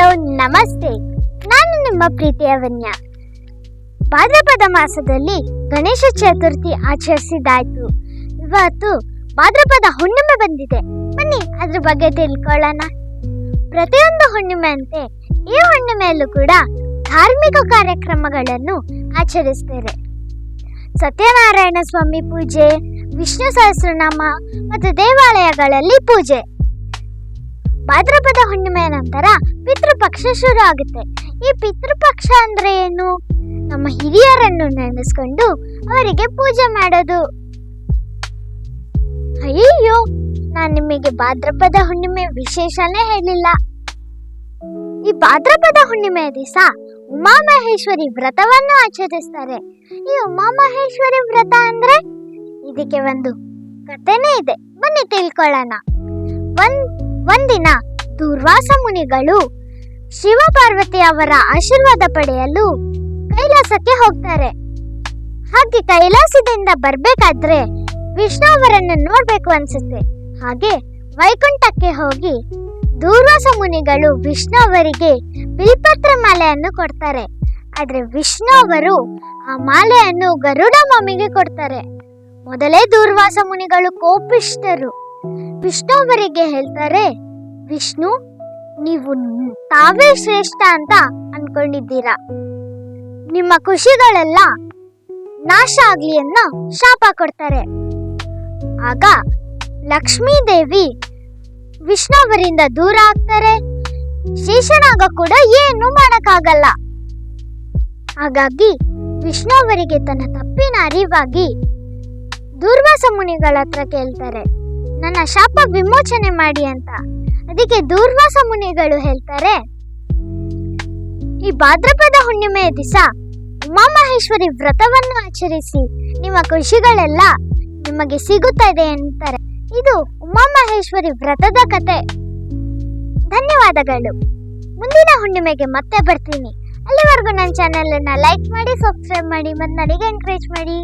Hello, ನಮಸ್ತೆ. ನಾನು ನಿಮ್ಮ ಪ್ರೀತಿಯ ವನ್ಯ ಭಾದ್ರಪದ ಮಾಸದಲ್ಲಿ ಗಣೇಶ ಚತುರ್ಥಿ ಆಚರಿಸಿದಾಯ್ತು ಇವತ್ತು ಭಾದ್ರಪದ ಹುಣ್ಣಿಮೆ ಬಂದಿದೆ. ಬನ್ನಿ, ಅದ್ರ ಬಗ್ಗೆ ತಿಳ್ಕೊಳ್ಳೋಣ. ಪ್ರತಿಯೊಂದು ಹುಣ್ಣಿಮೆಯಂತೆ ಈ ಹುಣ್ಣಿಮೆಯಲ್ಲೂ ಕೂಡ ಧಾರ್ಮಿಕ ಕಾರ್ಯಕ್ರಮಗಳನ್ನು ಆಚರಿಸ್ತೇವೆ. ಸತ್ಯನಾರಾಯಣ ಸ್ವಾಮಿ ಪೂಜೆ, ವಿಷ್ಣು ಸಹಸ್ರನಾಮ ಮತ್ತು ದೇವಾಲಯಗಳಲ್ಲಿ ಪೂಜೆ. ಭಾದ್ರಪದ ಹುಣ್ಣಿಮೆಯ ನಂತರ ಪಿತೃಪಕ್ಷ ಶುರು ಆಗುತ್ತೆ. ಈ ಪಿತೃಪಕ್ಷ ಅಂದ್ರೆ ಏನು? ನಮ್ಮ ಹಿರಿಯರನ್ನು ನೆನೆಸ್ಕೊಂಡು ಅವರಿಗೆ ಪೂಜೆ ಮಾಡೋದು. ಅಯ್ಯೋ ನಾನು ನಿಮಗೆ ಭಾದ್ರಪದ ಹುಣ್ಣಿಮೆ ವಿಶೇಷನೇ ಹೇಳಿಲ್ಲ. ಈ ಭಾದ್ರಪದ ಹುಣ್ಣಿಮೆಯ ದಿವಸ ಉಮಾಮಹೇಶ್ವರಿ ವ್ರತವನ್ನು ಆಚರಿಸ್ತಾರೆ. ಈ ಉಮಾಮಹೇಶ್ವರಿ ವ್ರತ ಅಂದ್ರೆ ಇದಕ್ಕೆ ಒಂದು ಕಥೆನೇ ಇದೆ. ಬನ್ನಿ ತಿಳ್ಕೊಳ್ಳೋಣ. ಒಂದ್ ಒಂದಿನ ದುರ್ವಾಸ ಮುನಿಗಳು ಶಿವ ಪಾರ್ವತಿ ಅವರ ಆಶೀರ್ವಾದ ಪಡೆಯಲು ಕೈಲಾಸಕ್ಕೆ ಹೋಗ್ತಾರೆ. ಹಾಗೆ ಕೈಲಾಸದಿಂದ ಬರ್ಬೇಕಾದ್ರೆ ವಿಷ್ಣು ಅವರನ್ನು ನೋಡ್ಬೇಕು ಅನ್ಸುತ್ತೆ. ಹಾಗೆ ವೈಕುಂಠಕ್ಕೆ ಹೋಗಿ ದೂರ್ವಾಸ ಮುನಿಗಳು ವಿಷ್ಣು ಅವರಿಗೆ ಬಿಲ್ಪತ್ರ ಮಾಲೆಯನ್ನು ಕೊಡ್ತಾರೆ. ಆದ್ರೆ ವಿಷ್ಣು ಅವರು ಆ ಮಾಲೆಯನ್ನು ಗರುಡ ಮಾಮಿಗೆ ಕೊಡ್ತಾರೆ. ಮೊದಲೇ ದೂರ್ವಾಸ ಮುನಿಗಳು ಕೋಪಿಷ್ಟರು ವಿಷ್ಣು ಅವರಿಗೆ ಹೇಳ್ತಾರೆ, ವಿಷ್ಣು, ನೀವು ತಾವೇ ಶ್ರೇಷ್ಠ ಅಂತ ಅನ್ಕೊಂಡಿದ್ದೀರಾ? ನಿಮ್ಮ ಖುಷಿಗಳೆಲ್ಲ ನಾಶ ಆಗ್ಲಿ ಅನ್ನೋ ಶಾಪ ಕೊಡ್ತಾರೆ. ಆಗ ಲಕ್ಷ್ಮೀ ದೇವಿ ವಿಷ್ಣು ಅವರಿಂದ ದೂರ ಆಗ್ತಾರೆ. ಶೇಷನಾಗ ಕೂಡ ಏನು ಮಾಡಕ್ಕಾಗಲ್ಲ. ಹಾಗಾಗಿ ವಿಷ್ಣು ಅವರಿಗೆ ತನ್ನ ತಪ್ಪಿನ ಅರಿವಾಗಿ ದೂರ್ವಾಸ ಮುನಿಗಳ ಹತ್ರ ಕೇಳ್ತಾರೆ. ನನ್ನ ಶಾಪ ವಿಮೋಚನೆ ಮಾಡಿ ಅಂತ. ಅದಕ್ಕೆ ದೂರ್ವಾಸ ಮುನಿಗಳು ಹೇಳ್ತಾರೆ. ಈ ಭಾದ್ರಪದ ಹುಣ್ಣಿಮೆಯ ದಿವಸ ಉಮಾಮಹೇಶ್ವರಿ ವ್ರತವನ್ನು ಆಚರಿಸಿ ನಿಮ್ಮ ಖುಷಿಗಳೆಲ್ಲ ನಿಮಗೆ ಸಿಗುತ್ತದೆ ಅಂತಾರೆ. ಇದು ಉಮಾಮಹೇಶ್ವರಿ ವ್ರತದ ಕತೆ. ಧನ್ಯವಾದಗಳು. ಮುಂದಿನ ಹುಣ್ಣಿಮೆಗೆ ಮತ್ತೆ ಬರ್ತೀನಿ. ಅಲ್ಲಿವರೆಗೂ ನನ್ನ ಚಾನೆಲ್ ಅನ್ನ ಲೈಕ್ ಮಾಡಿ, ಸಬ್ಸ್ಕ್ರೈಬ್ ಮಾಡಿ, ಮತ್ತೆ ನನಗೆ ಎಂಕರೇಜ್ ಮಾಡಿ.